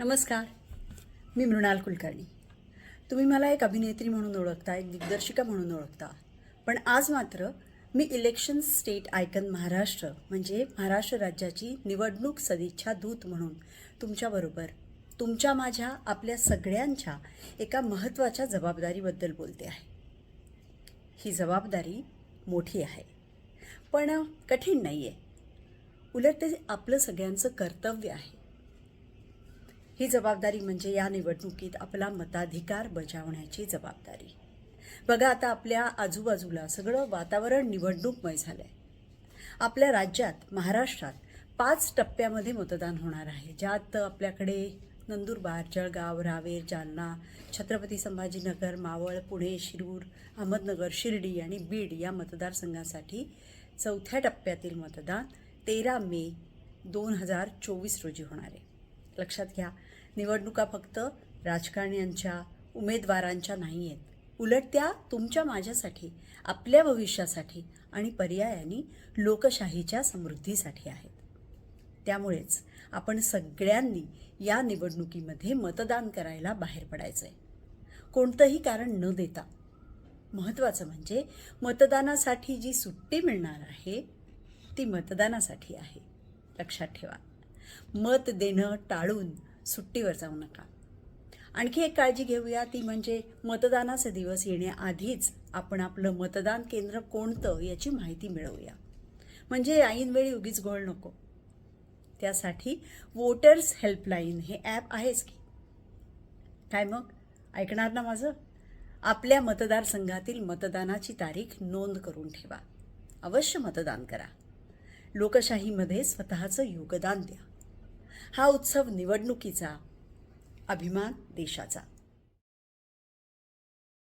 नमस्कार. मी मृणाल कुलकर्णी. तुम्ही मला एक अभिनेत्री म्हणून ओळखता एक दिग्दर्शिका म्हणून ओळखता. पण आज मात्र मी इलेक्शन स्टेट आयकन महाराष्ट्र म्हणजे महाराष्ट्र राज्याची निवडणूक सदिच्छा दूत म्हणून तुमच्याबरोबर तुमच्या माझ्या आपल्या सगळ्यांच्या एका महत्त्वाच्या जबाबदारीबद्दल बोलते आहे. ही जबाबदारी मोठी आहे पण कठीण नाही आहे उलट ते आपलं सगळ्यांचं कर्तव्य आहे. ही जबाबदारी म्हणजे या निवडणुकीत आपला मताधिकार बजावण्याची जबाबदारी. बघा आता आपल्या आजूबाजूला सगळं वातावरण निवडणूकमय झालं आहे आपल्या राज्यात महाराष्ट्रात पाच टप्प्यामध्ये मतदान होणार आहे. ज्यात आपल्याकडे नंदुरबार जळगाव रावेर जालना छत्रपती संभाजीनगर मावळ पुणे शिरूर अहमदनगर शिर्डी आणि बीड या मतदारसंघासाठी चौथ्या टप्प्यातील मतदान तेरा मे दोन हजार चोवीस रोजी होणार आहे. लक्षात घ्या. निवडणुका फक्त राजकारण्यांच्या उमेदवारांच्या नाही आहेत. उलट त्या तुमच्या माझ्यासाठी आपल्या भविष्यासाठी आणि पर्यायाने लोकशाहीच्या समृद्धीसाठी आहेत. त्यामुळेच आपण सगळ्यांनी या निवडणुकीमध्ये मतदान करायला बाहेर पडायचं आहे कोणतंही कारण न देता. महत्त्वाचं म्हणजे मतदानासाठी जी सुट्टी मिळणार आहे ती मतदानासाठी आहे. लक्षात ठेवा. मत देणं टाळून सुट्टीवर जाऊ नका. आणखी एक काळजी घेऊया ती म्हणजे मतदानाचा दिवस येण्याआधीच आपण आपलं मतदान केंद्र कोणतं याची माहिती मिळवूया. म्हणजे ऐनवेळी उगीच गोळ नको. त्यासाठी वोटर्स हेल्पलाईन हे ॲप आहेच की. काय मग? ऐकणार ना माझं? आपल्या मतदारसंघातील मतदानाची तारीख नोंद करून ठेवा. अवश्य मतदान करा. लोकशाहीमध्ये स्वतःचं योगदान द्या. हा उत्सव निवडणुकीचा अभिमान देशाचा.